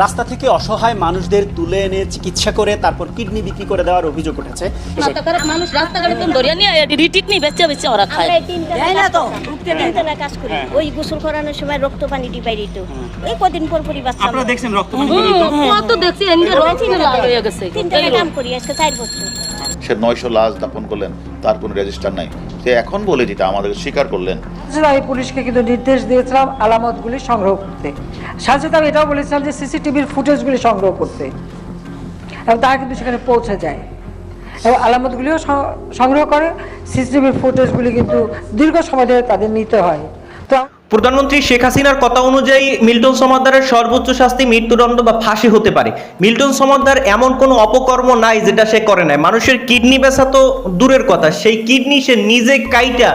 রাস্তা থেকে অসহায় মানুষদের তুলে এনে চিকিৎসা করে তারপর কিডনি বিক্রি করে দেওয়ার অভিযোগ উঠেছে। মানুষ রাস্তাঘাটে তো নিয়ে রিটিক নিয়ে বেচে বেচে ওরা খায়। তিনতলা দেয় না তো, কাজ করি। করি। ওই গোসল করানোর সময় রক্ত পানি ডিবাই দিত কদিন পর পরই বাচ্চা আপনারা দেখছেন রক্ত পানি কত দেখছি এনকে রোগ লাল হয়ে গেছে। তিনতলা কাম করি আজকে চার বছর। সে নয়শো লাশ দাপন করলেন তার কোনো রেজিস্টার নাই। এখন বলে দিতে আমাদের স্বীকার করলেন। আমি পুলিশকে কিন্তু নির্দেশ দিয়েছিলাম আলামতগুলি সংগ্রহ করতে। সাথে সাথে আমি এটাও বলেছিলাম যে সিসিটিভির ফুটেজগুলি সংগ্রহ করতে। এবং তারা কিন্তু সেখানে পৌঁছে যায়। এবং আলামতগুলিও সংগ্রহ করে, সিসিটিভির ফুটেজগুলি কিন্তু দীর্ঘ সময় ধরে তাদের নিতে হয়। প্রধানমন্ত্রী শেখ হাসিনার কথা অনুযায়ী মিল্টন সমাদ্দারের সর্বোচ্চ শাস্তি, মৃত্যুদণ্ড বা ফাঁসি হতে পারে। মিল্টন সমাদ্দার এমন কোনো অপকর্ম নাই যেটা সে করে নাই। মানুষের কিডনি ব্যথা তো দূরের কথা। সেই কিডনি সে নিজে কাইটা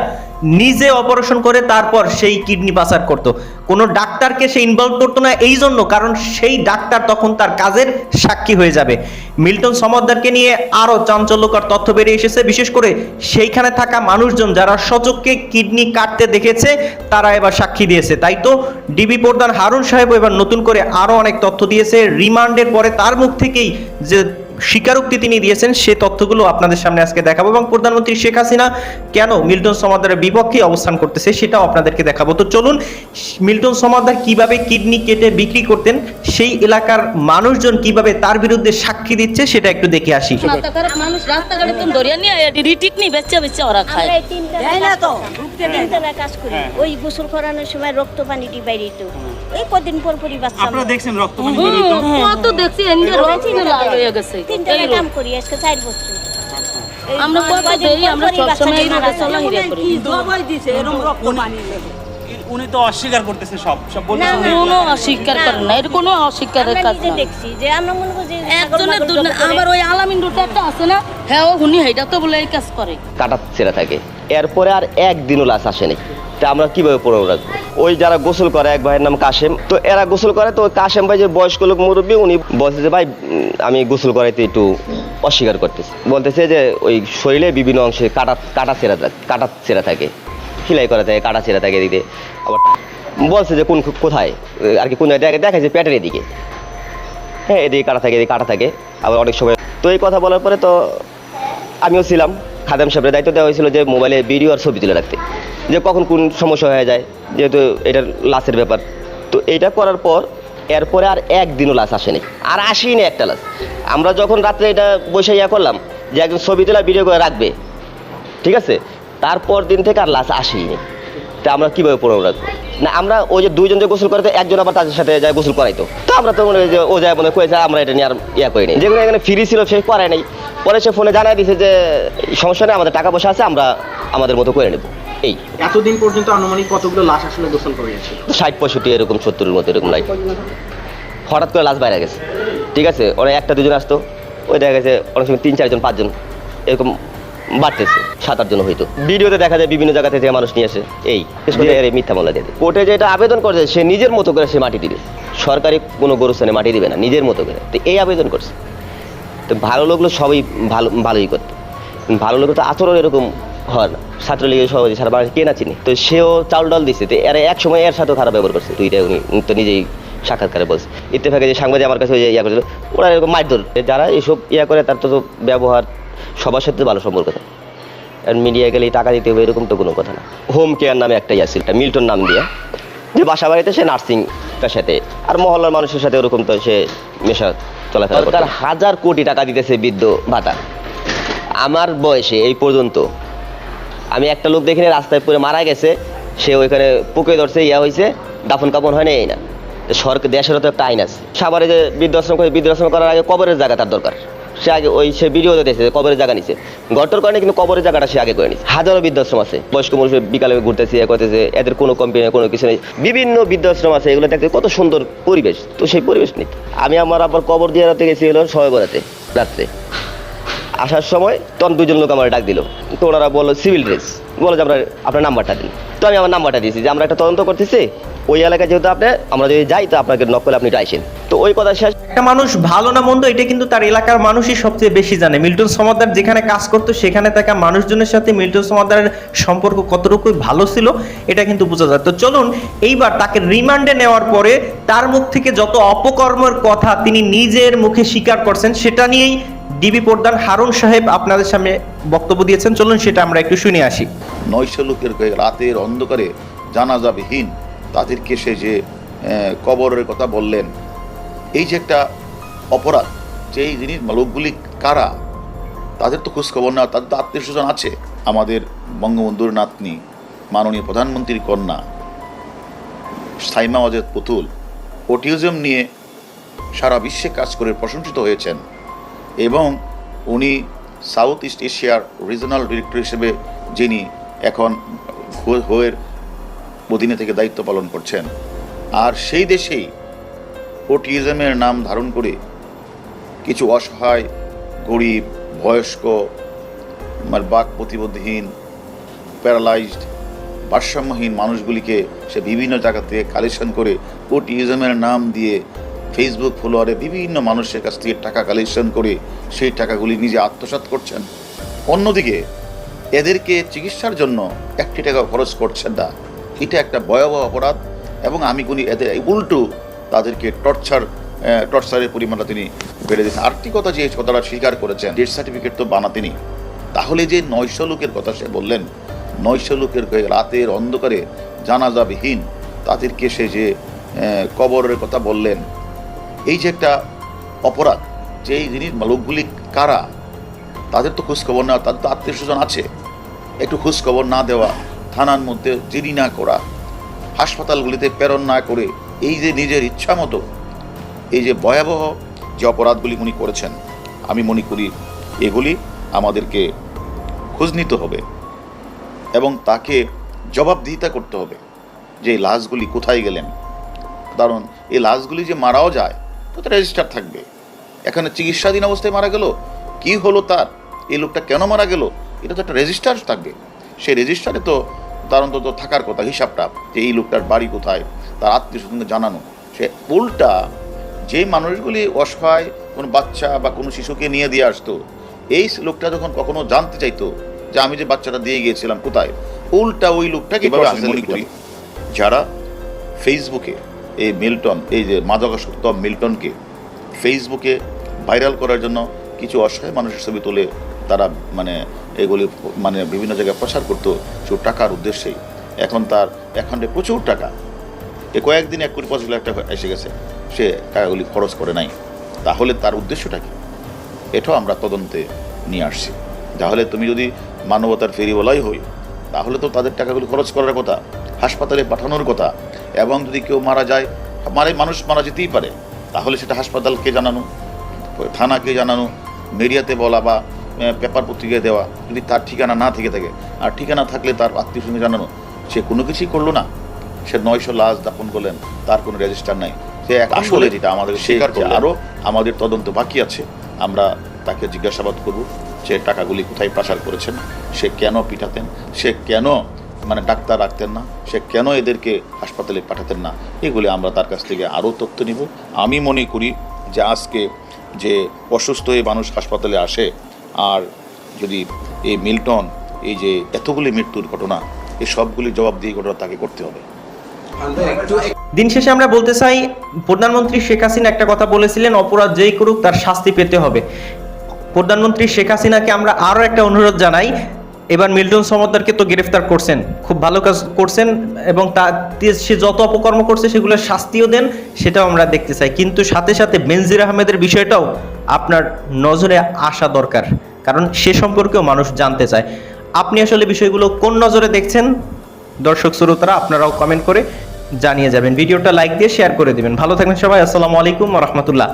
নিজে অপারেশন করে, তারপর সেই কিডনি পাচার করত। কোনো ডাক্তারকে সে ইনভলভ করতো না এই জন্য, কারণ সেই ডাক্তার তখন তার কাজের সাক্ষী হয়ে যাবে। মিল্টন সমাদ্দারকে নিয়ে আরও চাঞ্চল্যকর তথ্য বেরিয়ে এসেছে। বিশেষ করে সেইখানে থাকা মানুষজন যারা সচককে কিডনি কাটতে দেখেছে, তারা এবার সাক্ষী দিয়েছে। তাই তো ডিবি প্রধান হারুন সাহেব এবার নতুন করে আরও অনেক তথ্য দিয়েছে। রিমান্ডের পরে তার মুখ থেকেই যে স্বীকারোক্তি তিনি দিয়েছেন সে তথ্যগুলো আপনাদের সামনে আজকে দেখাবো এবং প্রধানমন্ত্রী শেখ হাসিনা কেন মিল্টন সমাদারের বিপক্ষে অবস্থান করতেছে সেটাও আপনাদেরকে দেখাবো তো চলুন মিল্টন সমাদার কীভাবে কিডনি কেটে বিক্রি করতেন সেই এলাকার মানুষজন কীভাবে তার বিরুদ্ধে সাক্ষী দিচ্ছে সেটা একটু দেখে আসি মানুষ রাস্তাঘাটে তো ধরিয়ে নিয়ে রিটিক নিয়ে বেচে বেচে ওরা খায় আমরা এই তিনতলা দেয় না কাজ তো, করতাম। ঢুকতে দেয় না। তিনতলা কাজ করি ওই গোসল করানোর সময় রক্ত পানি ডিবাই দিত এই কদিন পর পরই বাচ্চা আপনারা দেখছেন রক্ত পানি কত দেখছি এনকে রোগ লাল হয়ে গেছে তিনতলা কাম করি আজকে চার বছর। আমরা কত কদিন দেরি? পর আমরা পরই বাচ্চা সবসময় এই মারা রোগে যায়। চলাফেরা করি উনি তো অস্বীকার করতেছে সব সব না, না, কোনো অস্বীকার করে না এটা কোনো অস্বীকারের কাজ না দেখছি যে আমরা মনে করি একজনের মাগল দুনিয়া জবাই করে। আবার ওই আলামিন রুটে একটা আছে না হ্যাঁ ও হেটা তো বলে এই কাজ করে। কাটা ছেঁড়া থাকে। এরপরে আর একদিনও লাশ আসেনি। তা আমরা কীভাবে পড়ে রাখব? ওই যারা গোসল করে, এক ভাইয়ের নাম কাশেম। তো এরা গোসল করে, তো কাশেম ভাই যে বয়স্ক লোক, মুরব্বী, উনি বলছে যে, ভাই আমি গোসল করাইতে একটু অস্বীকার করতেছি। বলতেছে যে, ওই শরীরে বিভিন্ন অংশে কাটা কাটা ছেঁড়া থাকে, কাটা ছেঁড়া থাকে। সেলাই করা থাকে, কাটা ছেঁড়া থাকে এদিকে। আবার বলছে যে, কোন, কোথায়? আর কি, কোন জায়গায় দেখা যায় পেটের এদিকে। হ্যাঁ এদিকে কাটা থাকে, এদিকে কাটা থাকে। আবার অনেক সময় তো এই কথা বলার পরে তো আমিও ছিলাম। খাদেম সাহেবের দায়িত্ব দেওয়া হয়েছিল যে মোবাইলে ভিডিও আর ছবি তুলে রাখতে। যে কখন কোন সমস্যা হয়ে যায়, যেহেতু এটা লাশের ব্যাপার। তো এটা করার পর, এরপরে আর একদিনও লাশ আসেনি। আর আসেনি একটা লাশ। আমরা যখন রাত্রে এটা বসে ইয়া করলাম, যে একজন ছবি তোলা ভিডিও করে রাখবে, ঠিক আছে? তারপর দিন থেকে আর লাশ আসেনি তা আমরা কীভাবে পড়ে রাখব? না আমরা ওই যে দুইজন যে গোসল করাইতো একজন আবার তাদের সাথে যায় গোসল করাইতো। তো আমরা তো মনে যে ও যায় মনে করেছে আমরা এটা নিয়ে আর ইয়া করিনি যেগুলো এখানে ফ্রি ছিল সে করায় নাই। পরে সে ফোনে জানাই দিছে যে সমস্যা নেই আমাদের টাকা পয়সা আছে আমরা আমাদের মতো করে নেব। এই। এতদিন পর্যন্ত আনুমানিক কতগুলো লাশ আসলে গোসল করে গেছে ষাট পঁয়ষট্টি এরকম সত্তরের মতো এরকম লাইট হঠাৎ করে লাশ বাইরে গেছে। ঠিক আছে ওরা একটা দুজন আসতো। ওই দেখা গেছে অনেক সময় তিন চারজন পাঁচজন এরকম বাড়তেছে সাত আটজন হয়তো ভিডিওতে দেখা যায় বিভিন্ন জায়গা থেকে মানুষ নিয়ে আসে এই মিথ্যা মামলা দিয়ে। কোর্টে যেটা আবেদন করেছে সে নিজের মতো করে সে মাটি দিবে। সরকারি কোনো গরুস্থানে মাটি দিবে না নিজের মতো করে। তো এই আবেদন করছে। তো ভালো লোকগুলো সবই ভালো ভালোই করতো। ভালো লোকের তো আচরণ এরকম হয় না। ছাত্রলীগের সভাপতি সারা বাংলাদেশে কে না চিনি? তো সেও চাল ডাল দিচ্ছে তো এর এক সময় এর সাথেও খারাপ ব্যবহার করছে। তুইটা উনি তো নিজেই সাক্ষাৎকারে বলছে। ইত্তেফাকে যে সাংবাদিক আমার কাছে যে ইয়া করেছিল ওরা এরকম মারধর। যারা এসব ইয়া করে তার তো ব্যবহার সবার সাথে ভালো সম্পর্ক থাকে। আর মিডিয়া গেলেই টাকা দিতে হবে এরকম তো কোনো কথা না। হোম কেয়ার নামে একটা ইয়া ছিল একটা মিল্টন নাম দিয়ে। যে বাসা বাড়িতে সে নার্সিং সাথে আর মহল্লার মানুষের সাথে ওরকম তো সে মেশা চলাফেরা সরকার হাজার কোটি টাকা দিতেছে বৃদ্ধ ভাতা। আমার বয়সে এই পর্যন্ত আমি একটা লোক দেখিনি রাস্তায় পড়ে মারা গেছে সে ওইখানে পুকে ধরছে ইয়া হয়েছে দাফন কাপন হয় না এই না। সরকার দেশেরও তো একটা আইন আছে। সাভারে যে বৃদ্ধাশ্রম করে বৃদ্ধাশ্রম করার আগে কবরের জায়গা তার দরকার। সে আগে ওই সে ভিডিও দিয়েছে যে কবরের জায়গা নিছে। গটর কারণে কিন্তু কবরের জায়গাটা সে আগে করে নিছে। হাজারো বৃদ্ধাশ্রম আছে। বয়স্ক মানুষ বিকালে ঘুরতেছে ইয়ে করতেছে, এদের কোনো কোম্পানি কোনো কিছু নেই। বিভিন্ন বৃদ্ধাশ্রম আছে, এগুলো দেখতে কত সুন্দর পরিবেশ। তো সেই পরিবেশ নেই। আমি আমার আবার কবর দিয়ে রাতে গেছি হলো সবাই রাত্রে। আসার সময় তখন দুজন লোক আমার ডাক দিল। তো ওনারা বলল সিভিল ড্রেস বলো যে আমরা আপনার নাম্বারটা দিন। তো আমি আমার নাম্বারটা দিয়েছি যে, আমরা একটা তদন্ত করতেছি। ওই এলাকায় যেহেতু আপনি আমরা যদি যাই তো আপনাকে নক করলে আপনি আইসেন। তো ওই কথা শেষ। একটা মানুষ ভালো না মন্দ এটা কিন্তু তার এলাকার মানুষই সবচেয়ে বেশি জানে। মিল্টন সমাদার যেখানে কাজ করতো সেখানে থাকা মানুষজনের সাথে মিল্টন সমাদারের সম্পর্ক কতটুকু ভালো ছিল এটা কিন্তু বোঝা যায়। তো চলুন এইবার তাকে রিমান্ডে নেওয়ার পরে তার মুখ থেকে যত অপকর্মের কথা তিনি নিজের মুখে স্বীকার করছেন সেটা নিয়েই ডিবি প্রধান হারুন সাহেব আপনাদের সামনে বক্তব্য দিয়েছেন। চলুন সেটা আমরা একটু শুনে আসি। নয়শো লোকের রাতের অন্ধকারে জানাজাবিহীন তাদেরকে সে যে কবরের কথা বললেন, এই যে একটা অপরাধ, যে এই জিনিস লোকগুলি কারা, তাদের তো খোঁজখবর না তাদের তো আত্মীয় স্বজন আছে, আমাদের বঙ্গবন্ধুর নাতনি, মাননীয় প্রধানমন্ত্রীর কন্যা, সাইমা অজেদ পুতুল ওটিজম নিয়ে সারা বিশ্বে কাজ করে প্রশংসিত হয়েছেন এবং উনি সাউথ ইস্ট এশিয়ার রিজনাল ডিরেক্টর হিসেবে যিনি এখন হো- হোয়ের অধীনে থেকে দায়িত্ব পালন করছেন। আর সেই দেশেই ওটিজমের নাম ধারণ করে কিছু অসহায়, গরিব, বয়স্ক মানে বাক প্রতিবন্ধীহীন, প্যারালাইজড, ভারসাম্যহীন মানুষগুলিকে সে বিভিন্ন জায়গা থেকে কালেকশন করে ওটিজমের নাম দিয়ে ফেসবুক ফলোয়ারে বিভিন্ন মানুষের কাছ থেকে টাকা কালেকশন করে সেই টাকাগুলি নিজে আত্মসাৎ করছেন। অন্যদিকে এদেরকে চিকিৎসার জন্য একটি টাকা খরচ করছেন না। এটা একটা ভয়াবহ অপরাধ এবং আমি গুনি এদের উল্টো তাদেরকে টর্চার টর্চারের পরিমাণটা তিনি বেড়ে দিয়েছেন। আরেকটি কথা যে কথাটা স্বীকার করেছেন ডেথ সার্টিফিকেট তো বানাতেনি তাহলে যে নয়শো লোকের কথা সে বললেন, নয়শো লোকের রাতের অন্ধকারে জানাজাবিহীন তাদেরকে সে যে কবরের কথা বললেন, এই যে একটা অপরাধ যে এই জিনিস লোকগুলি কারা, তাদের তো খোঁজখবর না তাদের তো আত্মীয় স্বজন আছে। একটু খোঁজখবর না দেওয়া থানার মধ্যে জিডি না করা। হাসপাতালগুলিতে প্রেরণ না করে এই যে নিজের ইচ্ছা মতো, এই যে ভয়াবহ যে অপরাধগুলি উনি করেছেন, আমি মনে করি এগুলি আমাদেরকে খোঁজ নিতে হবে এবং তাকে জবাবদিহিতা করতে হবে যে এই লাশগুলি কোথায় গেলেন। কারণ এই লাশগুলি যে মারাও যায়, তো রেজিস্টার থাকবে। এখানে চিকিৎসাধীন অবস্থায় মারা গেল, কি হলো তার, এই লোকটা কেন মারা গেল, এটা তো একটা রেজিস্টার থাকবে। সেই রেজিস্টারে তো তার অন্তত থাকার কথা হিসাবটা যে এই লোকটার বাড়ি কোথায় তার আত্মীয় স্বজনকে জানানো। সে উল্টা যে মানুষগুলি অসহায় কোনো বাচ্চা বা কোনো শিশুকে নিয়ে দিয়ে আসতো এই লোকটা যখন কখনো জানতে চাইতো যে আমি যে বাচ্চাটা দিয়ে গিয়েছিলাম কোথায় উল্টা ওই লোকটাকে মনে করি। যারা ফেসবুকে এই মিল্টন এই যে মাদকাসক্ত মিল্টনকে ফেসবুকে ভাইরাল করার জন্য কিছু অসহায় মানুষের ছবি তুলে তারা মানে এগুলি মানে বিভিন্ন জায়গায় প্রচার করতো শুধু টাকার উদ্দেশ্যেই। এখন তার অ্যাকাউন্টে প্রচুর টাকা। এ কয়েকদিন এক কোটি পঁচিশ লাখ টাকা এসে গেছে। সে টাকাগুলি খরচ করে নাই। তাহলে তার উদ্দেশ্যটা কি? এটাও আমরা তদন্তে নিয়ে আসছি। তাহলে তুমি যদি মানবতার ফেরিওয়ালাই হই, তাহলে তো তাদের টাকাগুলি খরচ করার কথা, হাসপাতালে পাঠানোর কথা, এবং যদি কেউ মারা যায় মারে মানুষ মারা যেতেই পারে, তাহলে সেটা হাসপাতালকে জানানো, থানাকে জানানো মিডিয়াতে বলা বা পেপার পত্রিকায় দেওয়া যদি তার ঠিকানা না থেকে থাকে। আর ঠিকানা থাকলে তার আত্মীয় স্বজন জানানো। সে কোনো কিছুই করল না। সে নয়শো লাশ দাপন করলেন। তার কোনো রেজিস্টার নাই। সে এক আসলে যেটা আমাদের স্বীকার করলে আরও আমাদের তদন্ত বাকি আছে। আমরা তাকে জিজ্ঞাসাবাদ করব সে টাকাগুলি কোথায় পাচার করেছেন সে কেন পিঠাতেন সে কেন মানে ডাক্তার রাখতেন না সে কেন এদেরকে হাসপাতালে পাঠাতেন না এগুলি আমরা তার কাছ থেকে আরও তথ্য নিব। আমি মনে করি যে আজকে যে অসুস্থ হয়ে মানুষ হাসপাতালে আসে আর যদি এই মিল্টন, এই যে এতগুলি মৃত্যুর ঘটনা, এই সবগুলি জবাব দিয়ে ঘটনা তাকে করতে হবে। দিন শেষে আমরা বলতে চাই, প্রধানমন্ত্রী শেখ হাসিনা একটা কথা বলেছিলেন, অপরাধ যেই করুক তার শাস্তি পেতে হবে। প্রধানমন্ত্রী শেখ হাসিনাকে আমরা আরও একটা অনুরোধ জানাই এবার মিল্টন সমদ্দারকে তো গ্রেফতার করছেন, খুব ভালো কাজ করছেন এবং তা সে যত অপকর্ম করছে সেগুলো শাস্তিও দেন, সেটাও আমরা দেখতে চাই। কিন্তু সাথে সাথে বেনজির আহমেদের বিষয়টাও আপনার নজরে আসা দরকার, কারণ সে সম্পর্কেও মানুষ জানতে চায়। আপনি আসলে বিষয়গুলো কোন নজরে দেখছেন? দর্শক শ্রোতারা, আপনারাও কমেন্ট করে জানিয়ে যাবেন। ভিডিওটা লাইক দিয়ে শেয়ার করে দিবেন। ভালো থাকবেন সবাই, আসসালামু আলাইকুম রহমতুল্লাহ।